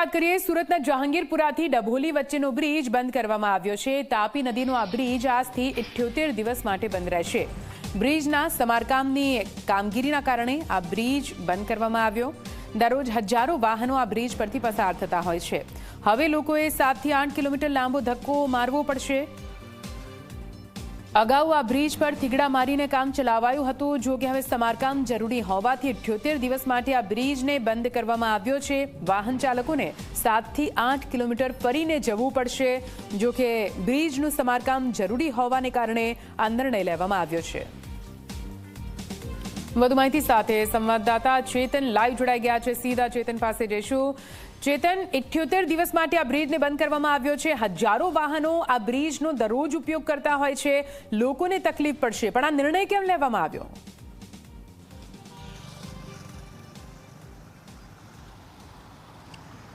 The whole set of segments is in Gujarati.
વાત કરીએ, સુરતના જહાંગીરપુરાથી ડભોલી વચ્ચેનો બ્રિજ બંધ કરવામાં આવ્યો છે. તાપી નદીનો આ બ્રિજ આજથી ઇઠ્યોતેર દિવસ માટે બંધ રહેશે. બ્રિજના સમારકામની કામગીરીના કારણે આ બ્રિજ બંધ કરવામાં આવ્યો. દરરોજ હજારો વાહનો આ બ્રિજ પરથી પસાર થતા હોય છે. હવે લોકોએ સાતથી આઠ કિલોમીટર લાંબો ધક્કો મારવો પડશે. અગાઉ આ બ્રિજ પર થીગડા મારીને કામ ચલાવાયું હતું, જો કે હવે સમારકામ જરૂરી હોવાથી અઠ્યોતેર દિવસ માટે આ બ્રિજને બંધ કરવામાં આવ્યો છે. વાહન ચાલકોને સાતથી આઠ કિલોમીટર ફરીને જવું પડશે, જો કે બ્રિજનું સમારકામ જરૂરી હોવાને કારણે આ નિર્ણય લેવામાં આવ્યો છે. વધુ માહિતી સાથે સંવાદદાતા ચેતન લાઈવ જોડાઈ ગયા છે. સીધા ચેતન પાસે જઈશું. ચેતન, ઇઠ્યોતેર દિવસ માટે આ બ્રિજને બંધ કરવામાં આવ્યો છે. હજારો વાહનો આ બ્રિજનો દરરોજ ઉપયોગ કરતા હોય છે. લોકોને તકલીફ પડશે. પણ આ નિર્ણય કેમ લેવામાં આવ્યો?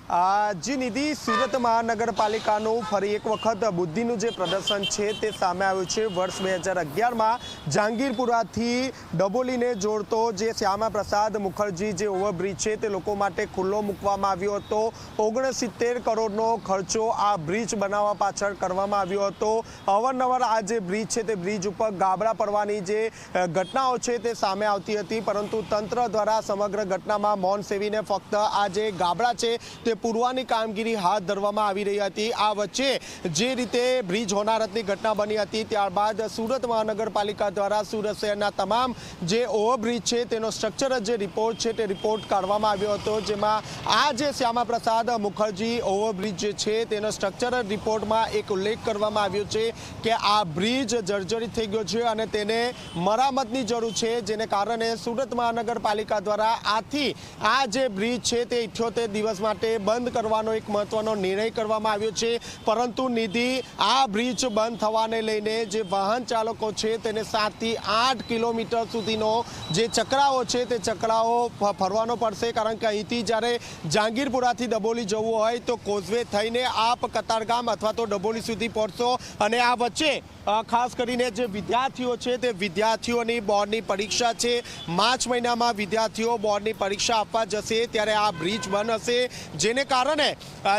જી નિધિ સુરત મહાનગરપાલિકાનું ફરી એક વખત બુદ્ધિનું જે પ્રદર્શન છે તે સામે આવ્યું છે. વર્ષ બે હજાર અગિયારમાં જહાંગીરપુરાથી ડબોલીને જોડતો જે શ્યામા પ્રસાદ મુખર્જી જે ઓવરબ્રિજ છે તે લોકો માટે ખુલ્લો મૂકવામાં આવ્યો હતો. ઓગણસિત્તેર કરોડનો ખર્ચો આ બ્રિજ બનાવવા પાછળ કરવામાં આવ્યો હતો. અવારનવાર આ જે બ્રિજ છે તે બ્રિજ ઉપર ગાબડા પડવાની જે ઘટનાઓ છે તે સામે આવતી હતી. પરંતુ તંત્ર દ્વારા સમગ્ર ઘટનામાં મૌન સેવીને ફક્ત આ જે ગાબડા છે તે પૂરવાની કામગીરી હાથ ધરવામાં આવી રહી હતી. આ વચ્ચે જે રીતે બ્રિજ હોનારતની ઘટના બની હતી, ત્યારબાદ સુરત મહાનગરપાલિકા દ્વારા સુરત શહેરના તમામ જે ઓવરબ્રિજ છે, તેનો સ્ટ્રક્ચર જે રિપોર્ટ છે, તે રિપોર્ટ કાઢવામાં આવ્યો હતો. જેમાં આ જે શ્યામા પ્રસાદ મુખર્જી ઓવરબ્રિજ જે છે, તેનો સ્ટ્રક્ચર રિપોર્ટમાં એક ઉલ્લેખ કરવામાં આવ્યો છે કે આ બ્રિજ જર્જરિત થઈ ગયો છે અને તેને મરામતની જરૂર છે, જેને કારણે સુરત મહાનગરપાલિકા દ્વારા આથી આ જે બ્રિજ છે, તે ઇઠ્યોતેર દિવસ માટે બંધ કરવાનો એક મહત્વનો નિર્ણય કરવામાં આવ્યો છે. પરંતુ નિધિ આ બ્રિજ બંધ થવાને લઈને જે વાહન ચાલકો છે તેને સાતથી આઠ કિલોમીટર સુધીનો જે ચકરાઓ છે તે ચકરાઓ ફરવાનો પડશે. કારણ કે અહીંથી જ્યારે જહાંગીરપુરાથી ડબોલી જવું હોય તો કોઝવે થઈને આપ કતારગામ અથવા તો ડબોલી સુધી પહોંચશો અને આ વચ્ચે ખાસ કરીને જે વિદ્યાર્થીઓ છે તે વિદ્યાર્થીઓની બોર્ડની પરીક્ષા છે. માર્ચ મહિનામાં વિદ્યાર્થીઓ બોર્ડની પરીક્ષા આપવા જશે, ત્યારે આ બ્રિજ બંધ હશે. જેને કારણે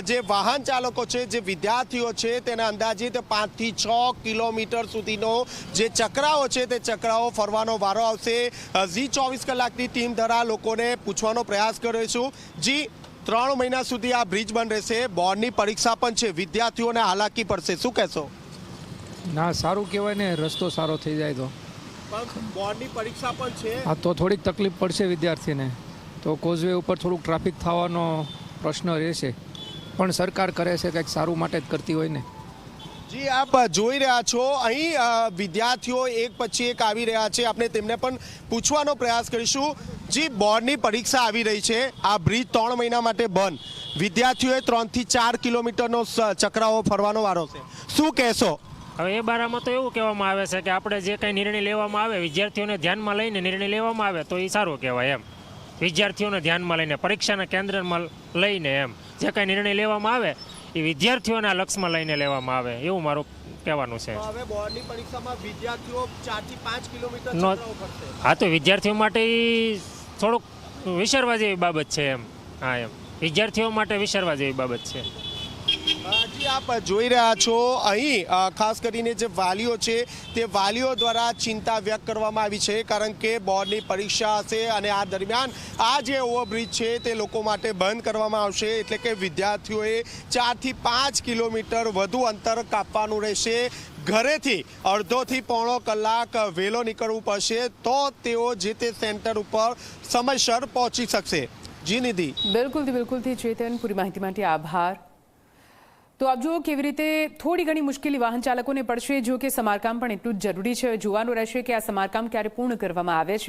જે વાહન ચાલકો છે, જે વિદ્યાર્થીઓ છે, તેને અંદાજિત પાંચથી છ કિલોમીટર સુધીનો જે ચક્રાઓ છે, તે ચક્રાઓ ફરવાનો વારો આવશે. ઝી ચોવીસ કલાકની ટીમ દ્વારા લોકોને પૂછવાનો પ્રયાસ કર્યો છું. જી, ત્રણ મહિના સુધી આ બ્રિજ બંધ રહેશે. બોર્ડની પરીક્ષા પણ છે. વિદ્યાર્થીઓને હાલાકી પડશે. શું કહેશો? ના સારું કહેવાય ને રસ્તો સારો થઈ જાય તો. પણ બોર્ડની પરીક્ષા પણ છે. હા તો થોડીક તકલીફ પડશે વિદ્યાર્થીને. તો કોઝવે ઉપર થોડુંક ટ્રાફિક થવાનો પ્રશ્ન રહેશે. પણ સરકાર કરે છે કંઈક સારું માટે જ કરતી હોય ને. જી આપ જોઈ રહ્યા છો. અહીં વિદ્યાર્થીઓ એક પછી એક આવી રહ્યા છે. આપણે તેમને પણ પૂછવાનો પ્રયાસ કરીશું. જી બોર્ડની પરીક્ષા આવી રહી છે. આ બ્રિજ ત્રણ મહિના માટે બંધ. વિદ્યાર્થીઓએ ત્રણથી ચાર કિલોમીટરનો ચક્રાઓ ફરવાનો વારો છે. શું કહેશો? હવે એ બારામાં તો એવું કહેવામાં આવે છે કે આપણે જે કંઈ નિર્ણય લેવામાં આવે વિદ્યાર્થીઓને ધ્યાનમાં લઈને નિર્ણય લેવામાં આવે તો એ સારું કહેવાય એમ. વિદ્યાર્થીઓને ધ્યાનમાં લઈને પરીક્ષાના કેન્દ્રમાં લઈને એમ. જે કંઈ નિર્ણય લેવામાં આવે એ વિદ્યાર્થીઓના લક્ષમાં લઈને લેવામાં આવે. એવું મારું કહેવાનું છે. હવે બોર્ડની પરીક્ષામાં વિદ્યાર્થીઓ કિલોમીટર હા તો વિદ્યાર્થીઓ માટે થોડુંક વિસરવા જેવી બાબત છે એમ. હા એમ. વિદ્યાર્થીઓ માટે વિસરવા જેવી બાબત છે. જી, આપ જોઈ રહ્યા છો. અહીં ખાસ કરીને જે વાલીઓ છે, તે વાલીઓ દ્વારા ચિંતા વ્યક્ત કરવામાં આવી છે, કારણ કે બોર્ડની પરીક્ષા હશે અને આ દરમિયાન આ જે ઓવરબ્રિજ છે, તે લોકો માટે બંધ કરવામાં આવશે. એટલે કે વિદ્યાર્થીઓએ ચારથી પાંચ કિલોમીટર વધુ અંતર કાપવાનું રહેશે. ઘરેથી અડધોથી પોણો કલાક વહેલો નીકળવું પડશે, તો તેઓ જે તે સેન્ટર ઉપર સમયસર પહોંચી શકશે. જી, નિધિ. બિલકુલથી બિલકુલથી ચેતન પૂરી માહિતી માટે આભાર. તો આપ જુઓ કેવી રીતે થોડી ઘણી મુશ્કેલી વાહન ચાલકોને પડશે, જો કે સમારકામ પણ એટલું જ જરૂરી છે. જોવાનું રહેશે કે આ સમારકામ ક્યારે પૂર્ણ કરવામાં આવે છે.